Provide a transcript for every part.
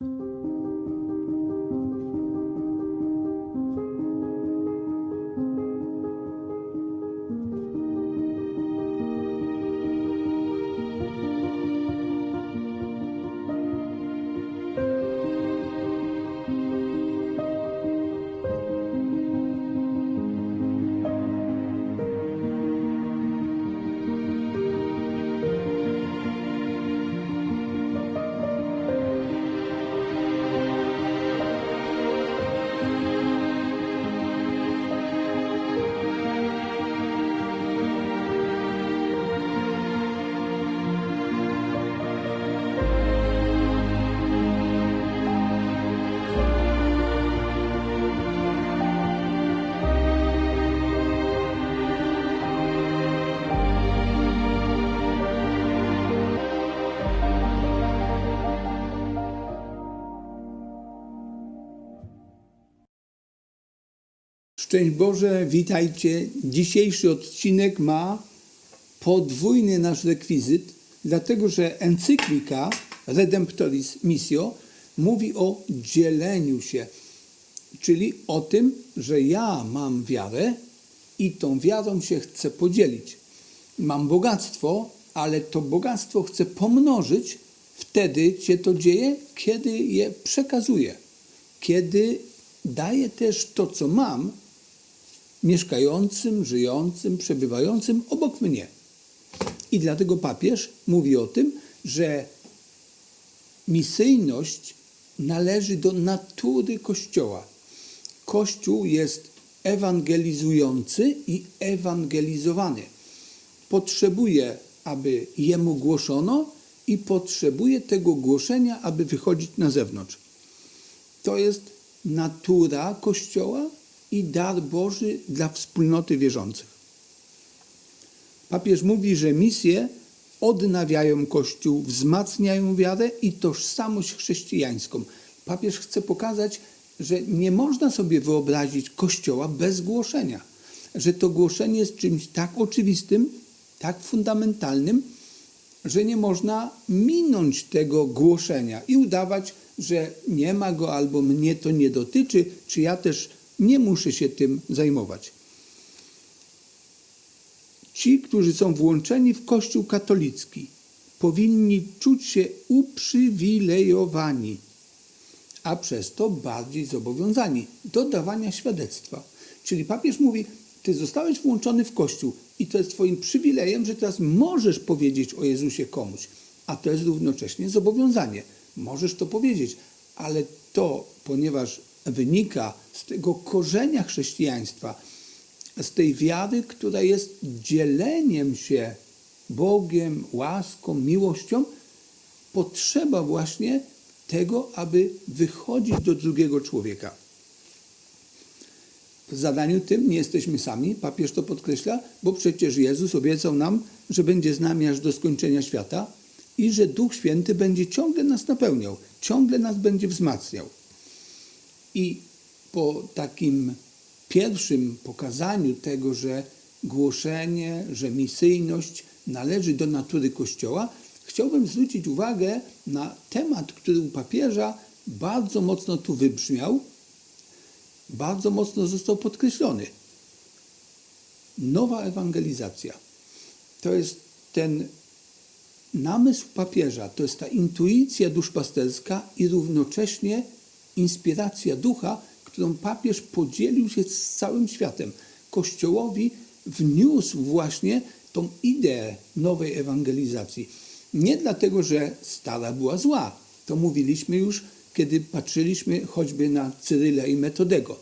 you Szczęść Boże, witajcie. Dzisiejszy odcinek ma podwójny nasz rekwizyt, dlatego że encyklika Redemptoris Missio mówi o dzieleniu się, czyli o tym, że ja mam wiarę i tą wiarą się chcę podzielić. Mam bogactwo, ale to bogactwo chcę pomnożyć, wtedy się to dzieje, kiedy je przekazuję, kiedy daję też to, co mam, mieszkającym, żyjącym, przebywającym obok mnie. I dlatego papież mówi o tym, że misyjność należy do natury Kościoła. Kościół jest ewangelizujący i ewangelizowany. Potrzebuje, aby jemu głoszono i potrzebuje tego głoszenia, aby wychodzić na zewnątrz. To jest natura Kościoła i dar Boży dla wspólnoty wierzących. Papież mówi, że misje odnawiają Kościół, wzmacniają wiarę i tożsamość chrześcijańską. Papież chce pokazać, że nie można sobie wyobrazić Kościoła bez głoszenia, że to głoszenie jest czymś tak oczywistym, tak fundamentalnym, że nie można minąć tego głoszenia i udawać, że nie ma go albo mnie to nie dotyczy, czy ja też nie muszę się tym zajmować. Ci, którzy są włączeni w Kościół katolicki, powinni czuć się uprzywilejowani, a przez to bardziej zobowiązani do dawania świadectwa. Czyli papież mówi: Ty zostałeś włączony w Kościół i to jest Twoim przywilejem, że teraz możesz powiedzieć o Jezusie komuś, a to jest równocześnie zobowiązanie. Możesz to powiedzieć, ale to, ponieważ wynika z tego korzenia chrześcijaństwa, z tej wiary, która jest dzieleniem się Bogiem, łaską, miłością, potrzeba właśnie tego, aby wychodzić do drugiego człowieka. W zadaniu tym nie jesteśmy sami, papież to podkreśla, bo przecież Jezus obiecał nam, że będzie z nami aż do skończenia świata i że Duch Święty będzie ciągle nas napełniał, ciągle nas będzie wzmacniał. I po takim pierwszym pokazaniu tego, że głoszenie, że misyjność należy do natury Kościoła, chciałbym zwrócić uwagę na temat, który u papieża bardzo mocno tu wybrzmiał, bardzo mocno został podkreślony. Nowa ewangelizacja. To jest ten namysł papieża, to jest ta intuicja duszpasterska i równocześnie inspiracja ducha, którą papież podzielił się z całym światem. Kościołowi wniósł właśnie tą ideę nowej ewangelizacji. Nie dlatego, że stara była zła. To mówiliśmy już, kiedy patrzyliśmy choćby na Cyrylę i Metodego.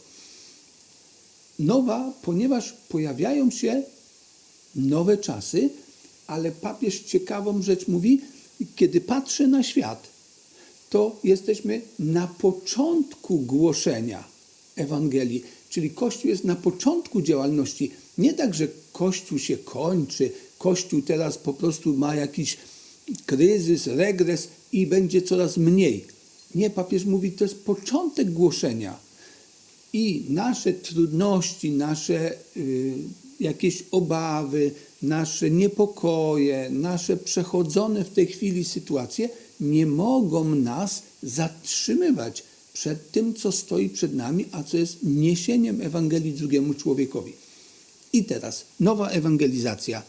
Nowa, ponieważ pojawiają się nowe czasy, ale papież ciekawą rzecz mówi, kiedy patrzę na świat, to jesteśmy na początku głoszenia Ewangelii, czyli Kościół jest na początku działalności. Nie tak, że Kościół się kończy, Kościół teraz po prostu ma jakiś kryzys, regres i będzie coraz mniej. Nie, papież mówi, to jest początek głoszenia. I nasze trudności, nasze y, jakieś obawy, nasze niepokoje, nasze przechodzone w tej chwili sytuacje nie mogą nas zatrzymywać przed tym, co stoi przed nami, a co jest niesieniem Ewangelii drugiemu człowiekowi. I teraz nowa ewangelizacja.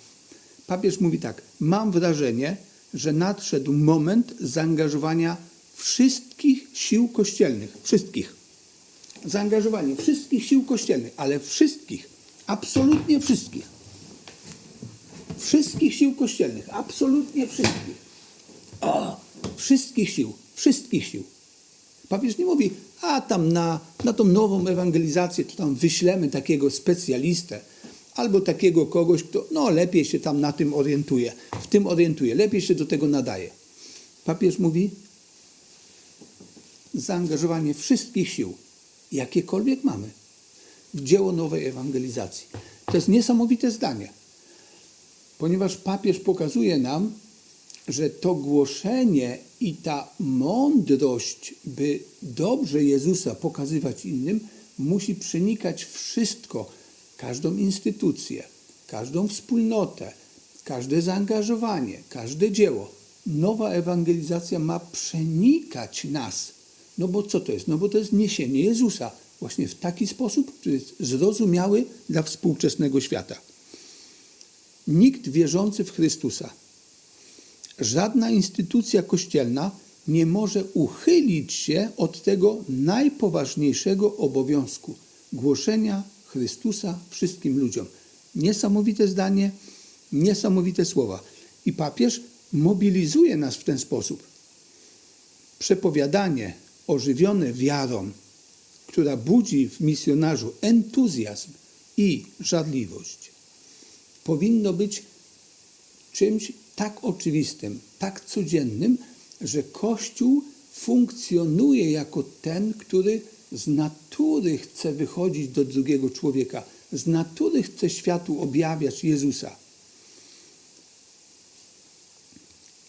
Papież mówi tak: Mam wrażenie, że nadszedł moment zaangażowania wszystkich sił kościelnych. Wszystkich. Zaangażowanie wszystkich sił kościelnych, ale wszystkich. Absolutnie wszystkich. Wszystkich sił kościelnych. Absolutnie wszystkich. O, wszystkich sił. Wszystkich sił. Papież nie mówi, a tam na, na tą nową ewangelizację to tam wyślemy takiego specjalistę albo takiego kogoś, kto no lepiej się tam na tym orientuje, w tym orientuje, lepiej się do tego nadaje. Papież mówi, zaangażowanie wszystkich sił, jakiekolwiek mamy, dzieło nowej ewangelizacji. To jest niesamowite zdanie, ponieważ papież pokazuje nam, że to głoszenie i ta mądrość, by dobrze Jezusa pokazywać innym, musi przenikać wszystko, każdą instytucję, każdą wspólnotę, każde zaangażowanie, każde dzieło. Nowa ewangelizacja ma przenikać nas. No bo co to jest? No bo to jest niesienie Jezusa właśnie w taki sposób, który jest zrozumiały dla współczesnego świata. Nikt wierzący w Chrystusa, żadna instytucja kościelna nie może uchylić się od tego najpoważniejszego obowiązku głoszenia Chrystusa wszystkim ludziom. Niesamowite zdanie, niesamowite słowa. I papież mobilizuje nas w ten sposób. Przepowiadanie ożywione wiarą, która budzi w misjonarzu entuzjazm i żarliwość, powinno być czymś tak oczywistym, tak codziennym, że Kościół funkcjonuje jako ten, który z natury chce wychodzić do drugiego człowieka, z natury chce światu objawiać Jezusa.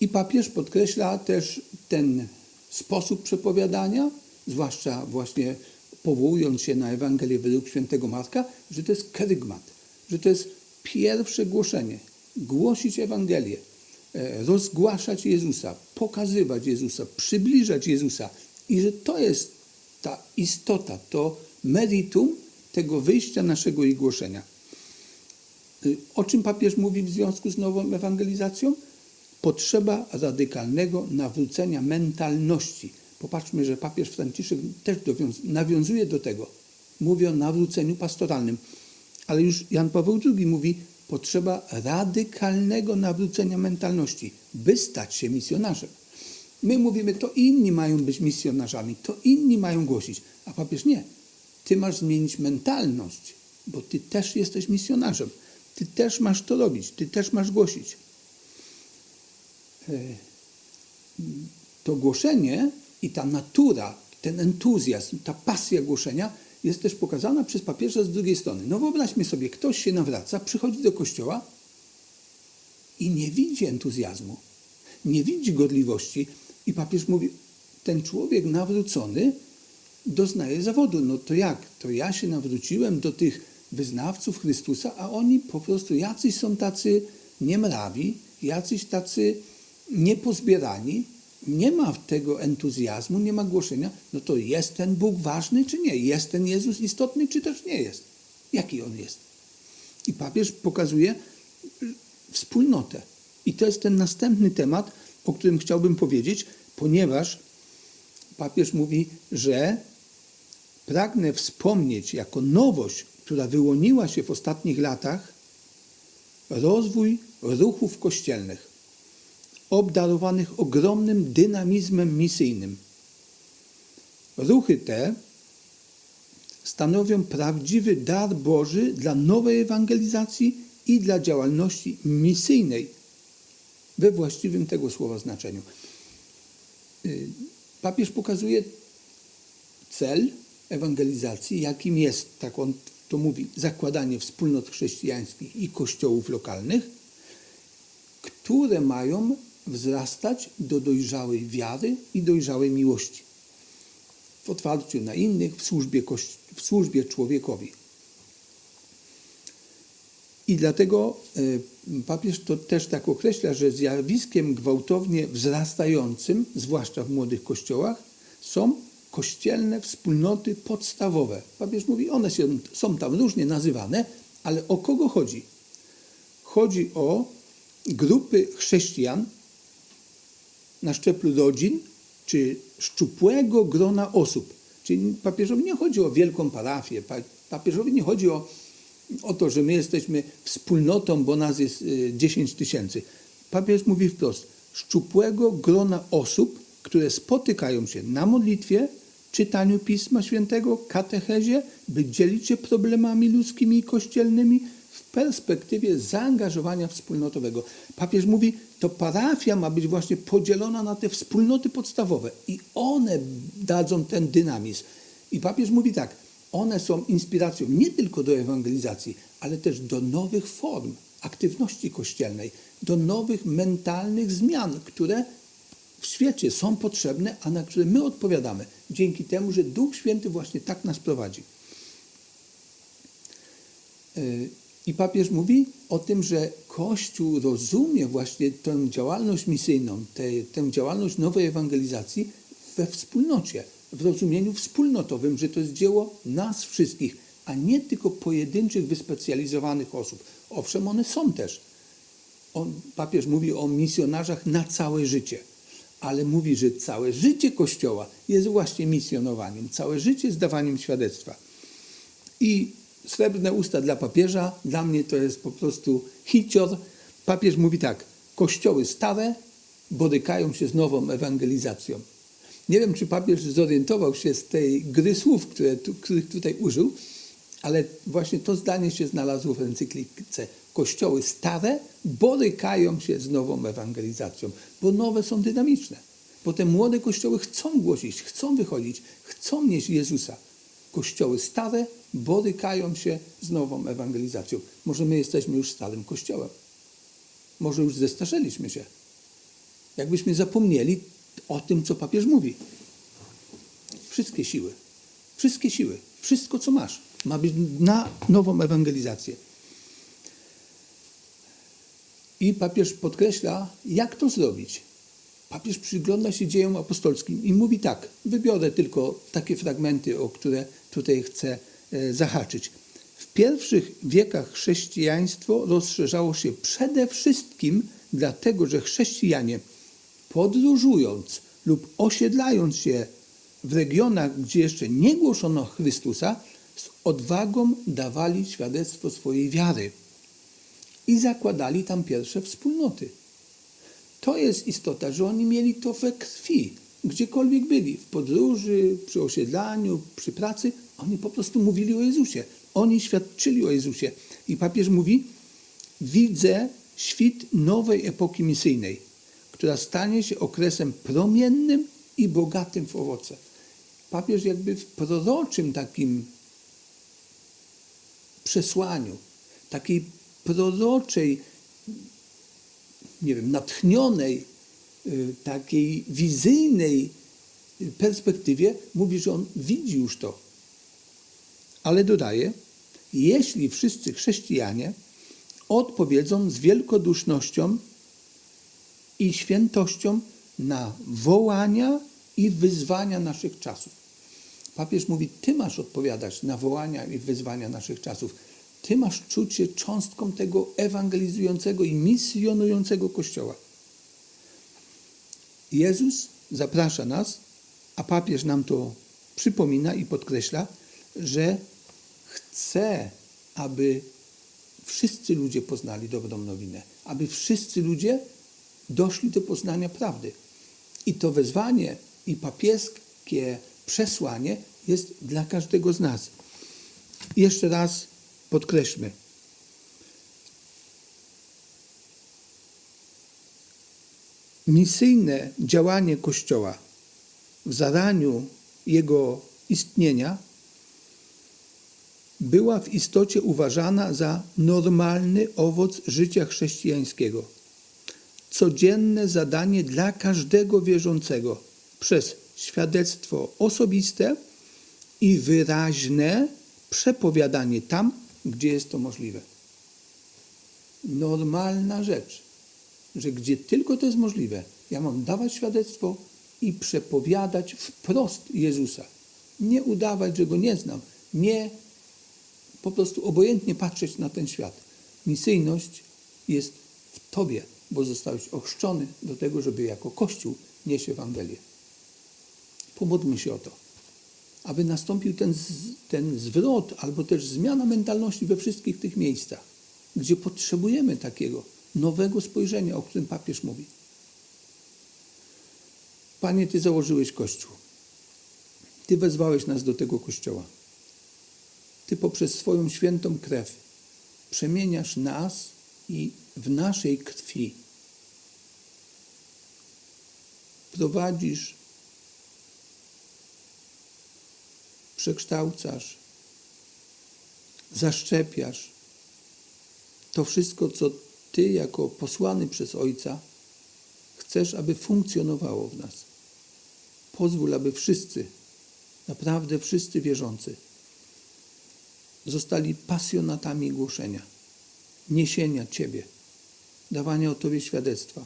I papież podkreśla też ten sposób przepowiadania, zwłaszcza właśnie powołując się na Ewangelię według świętego Marka, że to jest kerygmat, że to jest pierwsze głoszenie, głosić Ewangelię, e, rozgłaszać Jezusa, pokazywać Jezusa, przybliżać Jezusa i że to jest ta istota, to meritum tego wyjścia naszego i głoszenia. Y, O czym papież mówi w związku z nową ewangelizacją? Potrzeba radykalnego nawrócenia mentalności. Popatrzmy, że papież Franciszek też nawiązuje do tego. Mówi o nawróceniu pastoralnym. Ale już Jan Paweł II mówi, potrzeba radykalnego nawrócenia mentalności, by stać się misjonarzem. My mówimy, to inni mają być misjonarzami, to inni mają głosić, a papież nie. Ty masz zmienić mentalność, bo ty też jesteś misjonarzem. Ty też masz to robić, ty też masz głosić. E, To głoszenie i ta natura, ten entuzjazm, ta pasja głoszenia jest też pokazana przez papieża z drugiej strony. No wyobraźmy sobie, ktoś się nawraca, przychodzi do kościoła i nie widzi entuzjazmu, nie widzi gorliwości. I papież mówi, ten człowiek nawrócony doznaje zawodu. No to jak? To ja się nawróciłem do tych wyznawców Chrystusa, a oni po prostu jacyś są tacy niemrawi, jacyś tacy niepozbierani, nie ma tego entuzjazmu, nie ma głoszenia, no to jest ten Bóg ważny, czy nie? Jest ten Jezus istotny, czy też nie jest? Jaki on jest? I papież pokazuje wspólnotę. I to jest ten następny temat, o którym chciałbym powiedzieć, ponieważ papież mówi, że pragnę wspomnieć jako nowość, która wyłoniła się w ostatnich latach, rozwój ruchów kościelnych, obdarowanych ogromnym dynamizmem misyjnym. Ruchy te stanowią prawdziwy dar Boży dla nowej ewangelizacji i dla działalności misyjnej we właściwym tego słowa znaczeniu. Y, Papież pokazuje cel ewangelizacji, jakim jest, tak on to mówi, zakładanie wspólnot chrześcijańskich i kościołów lokalnych, które mają wzrastać do dojrzałej wiary i dojrzałej miłości. W otwarciu na innych, w służbie, w służbie człowiekowi. I dlatego e, papież to też tak określa, że zjawiskiem gwałtownie wzrastającym, zwłaszcza w młodych kościołach, są kościelne wspólnoty podstawowe. Papież mówi, one się, są tam różnie nazywane, ale o kogo chodzi? Chodzi o grupy chrześcijan na szczeblu rodzin, czy szczupłego grona osób. Czyli papieżowi nie chodzi o wielką parafię, pa- papieżowi nie chodzi o, o to, że my jesteśmy wspólnotą, bo nas jest y, 10 tysięcy. Papież mówi wprost, szczupłego grona osób, które spotykają się na modlitwie, czytaniu Pisma Świętego, katechezie, by dzielić się problemami ludzkimi i kościelnymi perspektywie zaangażowania wspólnotowego. Papież mówi, to parafia ma być właśnie podzielona na te wspólnoty podstawowe i one dadzą ten dynamizm. I papież mówi tak, one są inspiracją nie tylko do ewangelizacji, ale też do nowych form aktywności kościelnej, do nowych mentalnych zmian, które w świecie są potrzebne, a na które my odpowiadamy, dzięki temu, że Duch Święty właśnie tak nas prowadzi. Yy, I papież mówi o tym, że Kościół rozumie właśnie tę działalność misyjną, tę, tę działalność nowej ewangelizacji we wspólnocie, w rozumieniu wspólnotowym, że to jest dzieło nas wszystkich, a nie tylko pojedynczych, wyspecjalizowanych osób. Owszem, one są też. On, papież mówi o misjonarzach na całe życie, ale mówi, że całe życie Kościoła jest właśnie misjonowaniem, całe życie jest dawaniem świadectwa. I srebrne usta dla papieża, dla mnie to jest po prostu hicior. Papież mówi tak, kościoły stare borykają się z nową ewangelizacją. Nie wiem, czy papież zorientował się z tej gry słów, które tu, których tutaj użył, ale właśnie to zdanie się znalazło w encyklice. Kościoły stare borykają się z nową ewangelizacją, bo nowe są dynamiczne. Bo te młode kościoły chcą głosić, chcą wychodzić, chcą nieść Jezusa. Kościoły stare borykają się z nową ewangelizacją. Może my jesteśmy już starym kościołem. Może już zestarzeliśmy się. Jakbyśmy zapomnieli o tym, co papież mówi. Wszystkie siły, wszystkie siły, wszystko, co masz, ma być na nową ewangelizację. I papież podkreśla, jak to zrobić. Papież przygląda się dziejom apostolskim i mówi tak, wybiorę tylko takie fragmenty, o które tutaj chcę e, zahaczyć. W pierwszych wiekach chrześcijaństwo rozszerzało się przede wszystkim dlatego, że chrześcijanie podróżując lub osiedlając się w regionach, gdzie jeszcze nie głoszono Chrystusa, z odwagą dawali świadectwo swojej wiary i zakładali tam pierwsze wspólnoty. To jest istota, że oni mieli to we krwi, gdziekolwiek byli, w podróży, przy osiedlaniu, przy pracy, oni po prostu mówili o Jezusie. Oni świadczyli o Jezusie. I papież mówi, widzę świt nowej epoki misyjnej, która stanie się okresem promiennym i bogatym w owoce. Papież jakby w proroczym takim przesłaniu, takiej proroczej, nie wiem, natchnionej, y, takiej wizyjnej perspektywie mówi, że on widzi już to. Ale dodaje, jeśli wszyscy chrześcijanie odpowiedzą z wielkodusznością i świętością na wołania i wyzwania naszych czasów. Papież mówi, ty masz odpowiadać na wołania i wyzwania naszych czasów. Ty masz czuć się cząstką tego ewangelizującego i misjonującego Kościoła. Jezus zaprasza nas, a papież nam to przypomina i podkreśla, że chce, aby wszyscy ludzie poznali dobrą nowinę, aby wszyscy ludzie doszli do poznania prawdy. I to wezwanie i papieskie przesłanie jest dla każdego z nas. Jeszcze raz podkreślmy. Misyjne działanie Kościoła w zaraniu jego istnienia była w istocie uważana za normalny owoc życia chrześcijańskiego codzienne zadanie dla każdego wierzącego przez świadectwo osobiste i wyraźne przepowiadanie tam, gdzie jest to możliwe. normalna rzecz, że gdzie tylko to jest możliwe, ja mam dawać świadectwo i przepowiadać wprost Jezusa. Nie udawać, że Go nie znam. Nie po prostu obojętnie patrzeć na ten świat. Misyjność jest w Tobie, bo zostałeś ochrzczony do tego, żeby jako Kościół nieść Ewangelię. Pomódlmy się o to, aby nastąpił ten, ten zwrot albo też zmiana mentalności we wszystkich tych miejscach, gdzie potrzebujemy takiego nowego spojrzenia, o którym papież mówi. Panie, Ty założyłeś Kościół. Ty wezwałeś nas do tego Kościoła. Ty poprzez swoją świętą krew przemieniasz nas i w naszej krwi prowadzisz, przekształcasz, zaszczepiasz to wszystko, co Ty jako posłany przez Ojca chcesz, aby funkcjonowało w nas. Pozwól, aby wszyscy, naprawdę wszyscy wierzący, zostali pasjonatami głoszenia, niesienia Ciebie, dawania o Tobie świadectwa,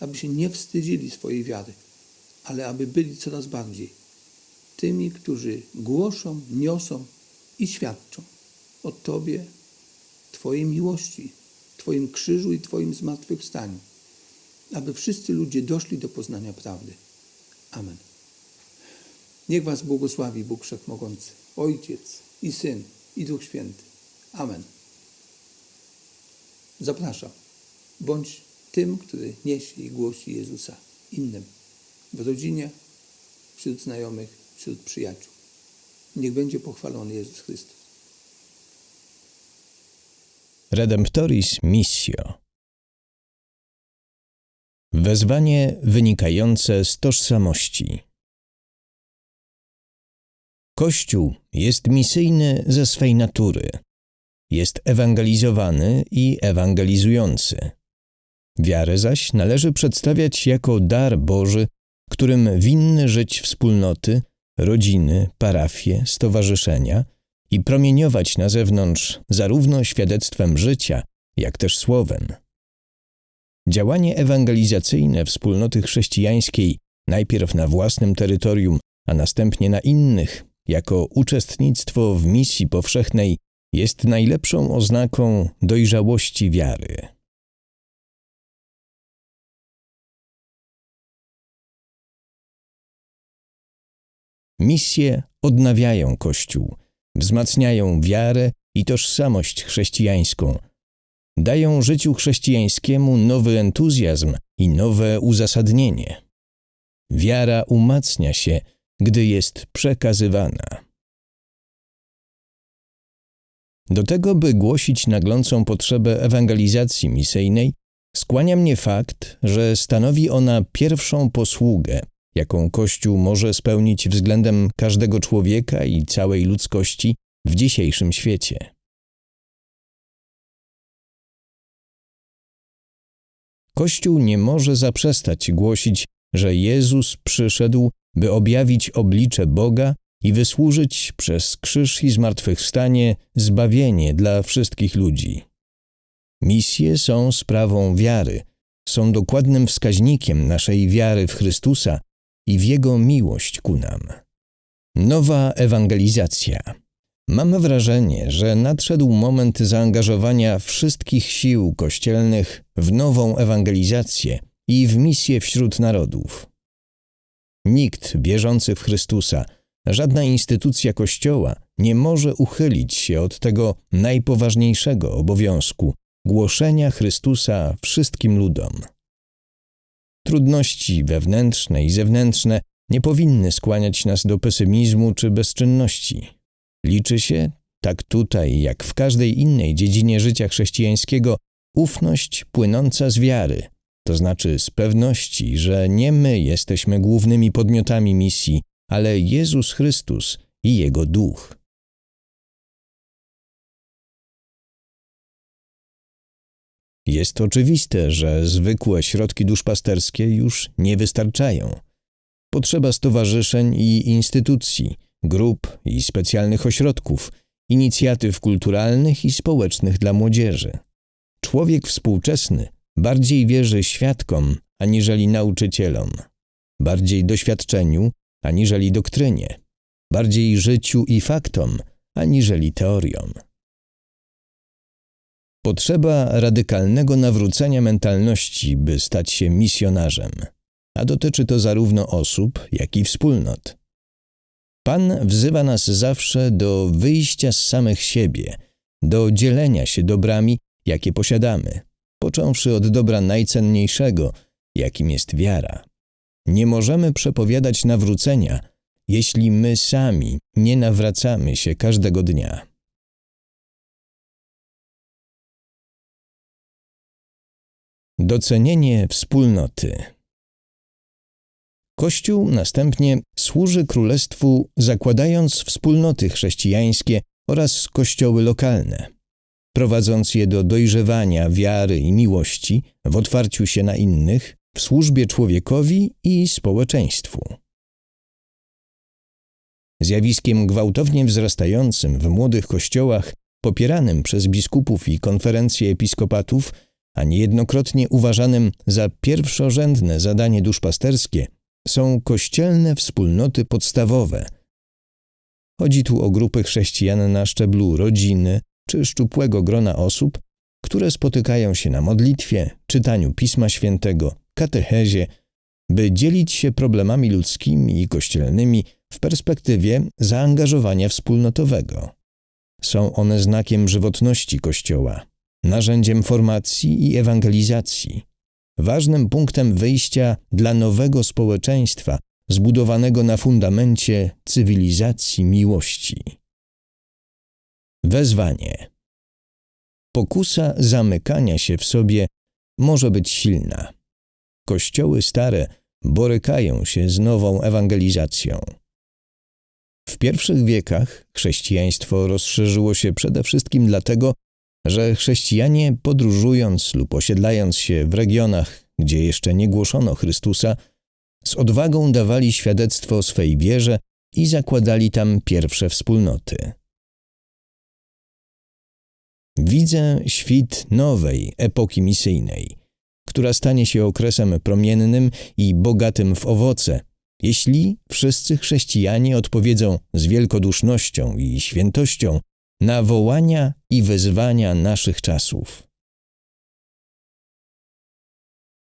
aby się nie wstydzili swojej wiary, ale aby byli coraz bardziej tymi, którzy głoszą, niosą i świadczą o Tobie, Twojej miłości, Twoim krzyżu i Twoim zmartwychwstaniu, aby wszyscy ludzie doszli do poznania prawdy. Amen. Niech Was błogosławi Bóg Wszechmogący, Ojciec i Syn i Duch Święty. Amen. Zapraszam. Bądź tym, który niesie i głosi Jezusa innym. W rodzinie, wśród znajomych, wśród przyjaciół. Niech będzie pochwalony Jezus Chrystus. Redemptoris Missio Wezwanie wynikające z tożsamości. Kościół jest misyjny ze swej natury. Jest ewangelizowany i ewangelizujący. Wiarę zaś należy przedstawiać jako dar Boży, którym winny żyć wspólnoty, rodziny, parafie, stowarzyszenia i promieniować na zewnątrz zarówno świadectwem życia, jak też słowem. Działanie ewangelizacyjne wspólnoty chrześcijańskiej najpierw na własnym terytorium, a następnie na innych, jako uczestnictwo w misji powszechnej, jest najlepszą oznaką dojrzałości wiary. Misje odnawiają Kościół, wzmacniają wiarę i tożsamość chrześcijańską, dają życiu chrześcijańskiemu nowy entuzjazm i nowe uzasadnienie. Wiara umacnia się, gdy jest przekazywana. Do tego, by głosić naglącą potrzebę ewangelizacji misyjnej, skłania mnie fakt, że stanowi ona pierwszą posługę, jaką Kościół może spełnić względem każdego człowieka i całej ludzkości w dzisiejszym świecie. Kościół nie może zaprzestać głosić, że Jezus przyszedł, by objawić oblicze Boga i wysłużyć przez krzyż i zmartwychwstanie zbawienie dla wszystkich ludzi. Misje są sprawą wiary, są dokładnym wskaźnikiem naszej wiary w Chrystusa i w Jego miłość ku nam. Nowa ewangelizacja. Mam wrażenie, że nadszedł moment zaangażowania wszystkich sił kościelnych w nową ewangelizację i w misję wśród narodów. Nikt wierzący w Chrystusa, żadna instytucja Kościoła nie może uchylić się od tego najpoważniejszego obowiązku głoszenia Chrystusa wszystkim ludom. Trudności wewnętrzne i zewnętrzne nie powinny skłaniać nas do pesymizmu czy bezczynności. Liczy się, tak tutaj jak w każdej innej dziedzinie życia chrześcijańskiego, ufność płynąca z wiary, to znaczy z pewności, że nie my jesteśmy głównymi podmiotami misji, ale Jezus Chrystus i Jego Duch. Jest oczywiste, że zwykłe środki duszpasterskie już nie wystarczają. Potrzeba stowarzyszeń i instytucji, grup i specjalnych ośrodków, inicjatyw kulturalnych i społecznych dla młodzieży. Człowiek współczesny bardziej wierzy świadkom aniżeli nauczycielom, bardziej doświadczeniu aniżeli doktrynie, bardziej życiu i faktom aniżeli teoriom. Potrzeba radykalnego nawrócenia mentalności, by stać się misjonarzem, a dotyczy to zarówno osób, jak i wspólnot. Pan wzywa nas zawsze do wyjścia z samych siebie, do dzielenia się dobrami, jakie posiadamy, począwszy od dobra najcenniejszego, jakim jest wiara. Nie możemy przepowiadać nawrócenia, jeśli my sami nie nawracamy się każdego dnia. Docenienie wspólnoty. Kościół następnie służy królestwu, zakładając wspólnoty chrześcijańskie oraz kościoły lokalne, prowadząc je do dojrzewania wiary i miłości w otwarciu się na innych, w służbie człowiekowi i społeczeństwu. Zjawiskiem gwałtownie wzrastającym w młodych kościołach, popieranym przez biskupów i konferencje episkopatów, a niejednokrotnie uważanym za pierwszorzędne zadanie duszpasterskie, są kościelne wspólnoty podstawowe. Chodzi tu o grupy chrześcijan na szczeblu rodziny czy szczupłego grona osób, które spotykają się na modlitwie, czytaniu Pisma Świętego, katechezie, by dzielić się problemami ludzkimi i kościelnymi w perspektywie zaangażowania wspólnotowego. Są one znakiem żywotności Kościoła, narzędziem formacji i ewangelizacji, ważnym punktem wyjścia dla nowego społeczeństwa zbudowanego na fundamencie cywilizacji miłości. Wezwanie. Pokusa zamykania się w sobie może być silna. Kościoły stare borykają się z nową ewangelizacją. W pierwszych wiekach chrześcijaństwo rozszerzyło się przede wszystkim dlatego, że chrześcijanie podróżując lub osiedlając się w regionach, gdzie jeszcze nie głoszono Chrystusa, z odwagą dawali świadectwo swej wierze i zakładali tam pierwsze wspólnoty. Widzę świt nowej epoki misyjnej, która stanie się okresem promiennym i bogatym w owoce, jeśli wszyscy chrześcijanie odpowiedzą z wielkodusznością i świętością na wołania i wezwania naszych czasów.